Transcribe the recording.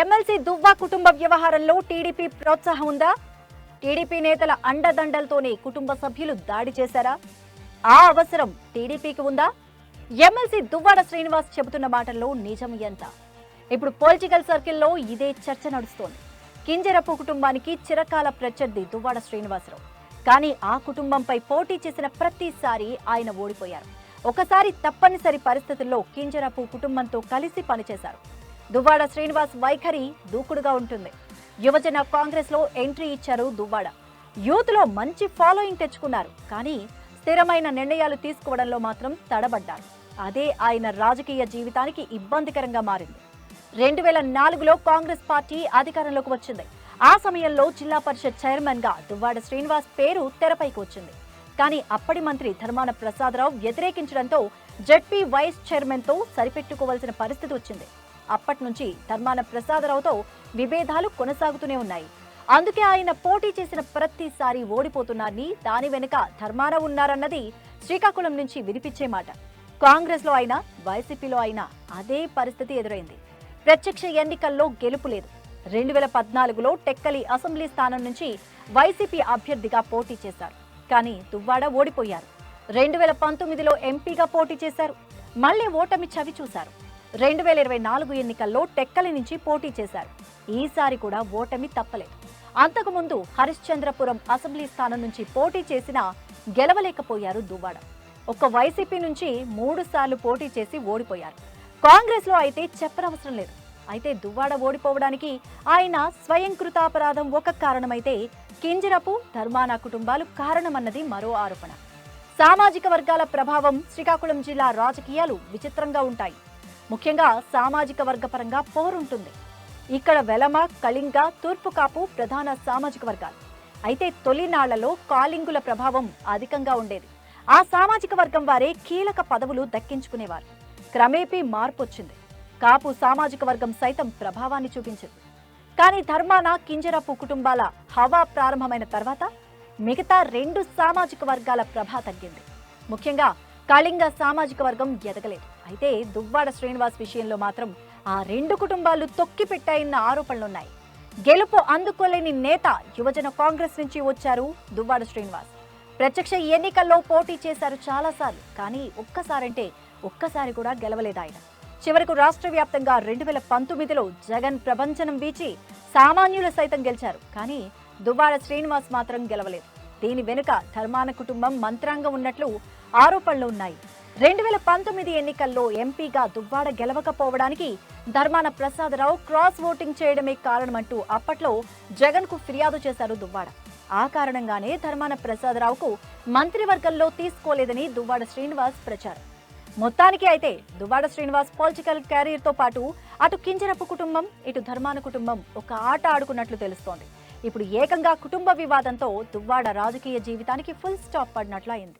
MLC Duvva కుటుంబ వ్యవహారంలో TDP ప్రోత్సాహం ఉందా? టీడీపీ నేతల అండదండలతోనే కుటుంబ సభ్యులు దాడి చేశారా? ఆ అవసరం టీడీపీకి ఉందా? ఎమ్మెల్సీ దువ్వాడ శ్రీనివాస్ చెబుతున్న మాటల్లో నిజం ఎంత? ఇప్పుడు పొలిటికల్ సర్కిల్లో ఇదే చర్చ నడుస్తోంది. కింజరపు కుటుంబానికి చిరకాల ప్రత్యర్థి దువ్వాడ శ్రీనివాసరావు. కానీ ఆ కుటుంబంపై పోటీ చేసిన ప్రతిసారి ఆయన ఓడిపోయారు. ఒకసారి తప్పనిసరి పరిస్థితుల్లో కింజరపు కుటుంబంతో కలిసి పనిచేశారు. దువ్వాడ శ్రీనివాస్ వైఖరి దూకుడుగా ఉంటుంది. యువజన కాంగ్రెస్లో ఎంట్రీ ఇచ్చారు దువ్వాడ. యూత్లో మంచి ఫాలోయింగ్ తెచ్చుకున్నారు. కానీ స్థిరమైన నిర్ణయాలు తీసుకోవడంలో మాత్రం తడబడ్డారు. అదే ఆయన రాజకీయ జీవితానికి ఇబ్బందికరంగా మారింది. రెండు వేల నాలుగులో కాంగ్రెస్ పార్టీ అధికారంలోకి వచ్చింది. ఆ సమయంలో జిల్లా పరిషత్ చైర్మన్గా దువ్వాడ శ్రీనివాస్ పేరు తెరపైకి వచ్చింది. కానీ అప్పటి మంత్రి ధర్మాన ప్రసాదరావు వ్యతిరేకించడంతో జడ్పీ వైస్ చైర్మన్తో సరిపెట్టుకోవాల్సిన పరిస్థితి వచ్చింది. అప్పటి నుంచి ధర్మాన ప్రసాదరావుతో విభేదాలు కొనసాగుతూనే ఉన్నాయి. అందుకే ఆయన పోటీ చేసిన ప్రతిసారి ఓడిపోతున్నారని దాని వెనుక ధర్మాన ఉన్నారన్నది శ్రీకాకుళం నుంచి వినిపించే మాట. కాంగ్రెస్లో అయినా వైసీపీలో అయినా అదే పరిస్థితి ఎదురైంది. ప్రత్యక్ష ఎన్నికల్లో గెలుపు లేదు. రెండు వేల పద్నాలుగులో టెక్కలి అసెంబ్లీ స్థానం నుంచి వైసీపీ అభ్యర్థిగా పోటీ చేశారు. కానీ దువ్వాడ ఓడిపోయారు. రెండు వేల పంతొమ్మిదిలో ఎంపీగా పోటీ చేశారు. మళ్ళీ ఓటమి చవి చూశారు రెండు వేల ఇరవై నాలుగు ఎన్నికల్లో టెక్కలి నుంచి పోటీ చేశారు. ఈసారి కూడా ఓటమి తప్పలేదు. అంతకుముందు హరిశ్చంద్రపురం అసెంబ్లీ స్థానం నుంచి పోటీ చేసినా గెలవలేకపోయారు దువ్వాడ. ఒక్క వైసీపీ నుంచి మూడు సార్లు పోటీ చేసి ఓడిపోయారు. కాంగ్రెస్లో అయితే చెప్పనవసరం లేదు. అయితే దువ్వాడ ఓడిపోవడానికి ఆయన స్వయం కృతాపరాధం ఒక కారణమైతే కింజరపు ధర్మాన కుటుంబాలు కారణమన్నది మరో ఆరోపణ. సామాజిక వర్గాల ప్రభావం శ్రీకాకుళం జిల్లా రాజకీయాలు విచిత్రంగా ఉంటాయి. ముఖ్యంగా సామాజిక వర్గ పరంగా పోరుంటుంది. ఇక్కడ వెలమ కళింగ తూర్పు కాపు ప్రధాన సామాజిక వర్గాలు. అయితే తొలినాళ్ళలో కాలింగుల ప్రభావం అధికంగా ఉండేది. ఆ సామాజిక వర్గం వారే కీలక పదవులు దక్కించుకునేవారు. క్రమేపీ మార్పు వచ్చింది కాపు సామాజిక వర్గం సైతం ప్రభావాన్ని చూపించింది. కానీ ధర్మాన కింజరపు కుటుంబాల హవా ప్రారంభమైన తర్వాత మిగతా రెండు సామాజిక వర్గాల ప్రభా తగ్గింది. ముఖ్యంగా కళింగ సామాజిక వర్గం ఎదగలేదు. అయితే దువ్వాడ శ్రీనివాస్ విషయంలో మాత్రం ఆ రెండు కుటుంబాలు తొక్కి పెట్టాయన్న ఆరోపణలున్నాయి. గెలుపు అందుకోలేని నేత యువజన కాంగ్రెస్ నుంచి వచ్చారు దువ్వాడ శ్రీనివాస్. ప్రత్యక్ష ఎన్నికల్లో పోటీ చేశారు చాలాసార్లు కానీ ఒక్కసారంటే ఒక్కసారి కూడా గెలవలేదు ఆయన. చివరకు రాష్ట్ర వ్యాప్తంగా రెండు వేల పంతొమ్మిదిలో జగన్ ప్రపంచనం వీచి సామాన్యులు సైతం గెలిచారు కానీ దువ్వాడ శ్రీనివాస్ మాత్రం గెలవలేదు. దీని వెనుక ధర్మాన కుటుంబం మంత్రాంగం ఉన్నట్లు ఆరోపణలు ఉన్నాయి. రెండు వేల పంతొమ్మిది ఎన్నికల్లో ఎంపీగా దువ్వాడ గెలవకపోవడానికి ధర్మాన ప్రసాదరావు క్రాస్ ఓటింగ్ చేయడమే కారణమంటూ అప్పట్లో జగన్కు ఫిర్యాదు చేశారు దువ్వాడ. ఆ కారణంగానే ధర్మాన ప్రసాదరావుకు మంత్రివర్గంలో తీసుకోలేదని దువ్వాడ శ్రీనివాస్ ప్రచారం. మొత్తానికి అయితే దువ్వాడ శ్రీనివాస్ పొలిటికల్ కెరీర్తో పాటు అటు కింజరపు కుటుంబం ఇటు ధర్మాన కుటుంబం ఒక ఆట ఆడుకున్నట్లు తెలుస్తోంది. ఇప్పుడు ఏకంగా కుటుంబ వివాదంతో దువ్వాడ రాజకీయ జీవితానికి ఫుల్ స్టాప్ పడినట్లు అయింది